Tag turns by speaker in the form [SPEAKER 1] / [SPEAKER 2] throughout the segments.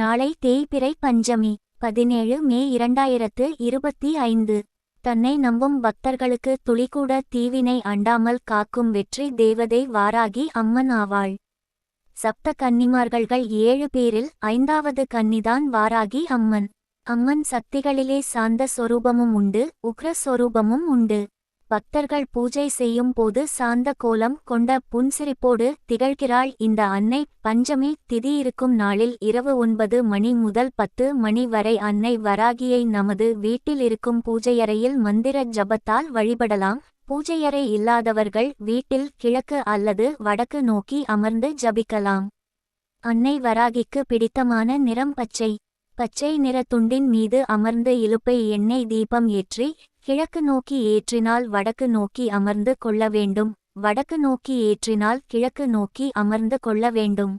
[SPEAKER 1] நாளை தேய்பிறை பஞ்சமி பதினேழு மே இரண்டாயிரத்து இருபத்தி ஐந்து. தன்னை நம்பும் பக்தர்களுக்கு துளிகூட தீவினை அண்டாமல் காக்கும் வெற்றி தேவதை வாராகி அம்மன் ஆவாள். சப்த கன்னிமார்கள்கள் ஏழு பேரில் ஐந்தாவது கன்னிதான் வாராகி அம்மன். அம்மன் சக்திகளிலே சாந்த சொரூபமும் உண்டு உக்ர சொரூபமும் உண்டு. பக்தர்கள் பூஜை செய்யும் போது சாந்த கோலம் கொண்ட புன்சிரிப்போடு திகழ்கிறாள் இந்த அன்னை. பஞ்சமி திதி இருக்கும் நாளில் இரவு ஒன்பது மணி முதல் பத்து மணி வரை அன்னை வராகியை நமது வீட்டில் இருக்கும் பூஜையறையில் மந்திர ஜபத்தால் வழிபடலாம். பூஜையறை இல்லாதவர்கள் வீட்டில் கிழக்கு அல்லது வடக்கு நோக்கி அமர்ந்து ஜபிக்கலாம். அன்னை வராகிக்கு பிடித்தமான நிறம் பச்சை. பச்சை நிற துண்டின் மீது அமர்ந்து இழுப்பை எண்ணெய் தீபம் ஏற்றி கிழக்கு நோக்கி ஏற்றினால் வடக்கு நோக்கி அமர்ந்து கொள்ள வேண்டும். வடக்கு நோக்கி ஏற்றினால் கிழக்கு நோக்கி அமர்ந்து கொள்ள வேண்டும்.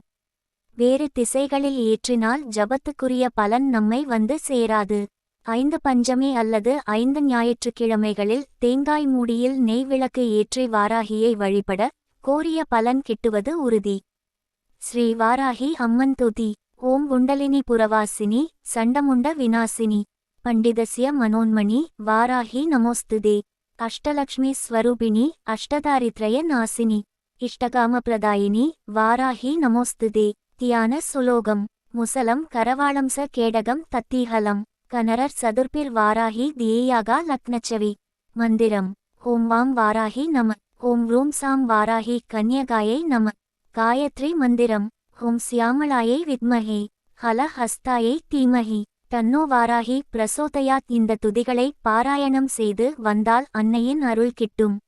[SPEAKER 1] வேறு திசைகளில் ஏற்றினால் ஜபத்துக்குரிய பலன் நம்மை வந்து சேராது. ஐந்து பஞ்சமி அல்லது ஐந்து ஞாயிற்றுக்கிழமைகளில் தேங்காய் மூடியில் நெய் விளக்கு ஏற்றி வாராகியை வழிபட கோரிய பலன் கிட்டுவது உறுதி. ஸ்ரீ வாராகி அம்மன் துதி. ஓம் குண்டலினி புரவாசினி சண்டமுண்ட விநாசினி. பண்டிதசிய மனோன்மணி வாராகி நமோஸ்துதே. அஷ்டலக்ஷ்மி ஸ்வரூபிணி அஷ்டதாரித்ரய நாசினி. இஷ்டகாம வாராகி நமோஸ்துதே. தியான சுலோகம். முசலம் கரவாளம்ச கேடகம் தத்தீஹலம். கனரர் சதுர்பிர் வாராகி தியேயாகா லக்னச்சவி. மந்திரம். ஓம் வாம் வாராகி நம. ஓம் ரூம் சாம் வாராகி கன்யகாயை நம. காயத்ரி மந்திரம். ஓம் சியாமளாயை வித்மஹே. ஹல ஹஸ்தாயை தீமஹி. தன்னோ வாராகி பிரசோதயாத் இந்த துதிகளை பாராயணம் செய்து வந்தால் அன்னையின் அருள் கிட்டும்.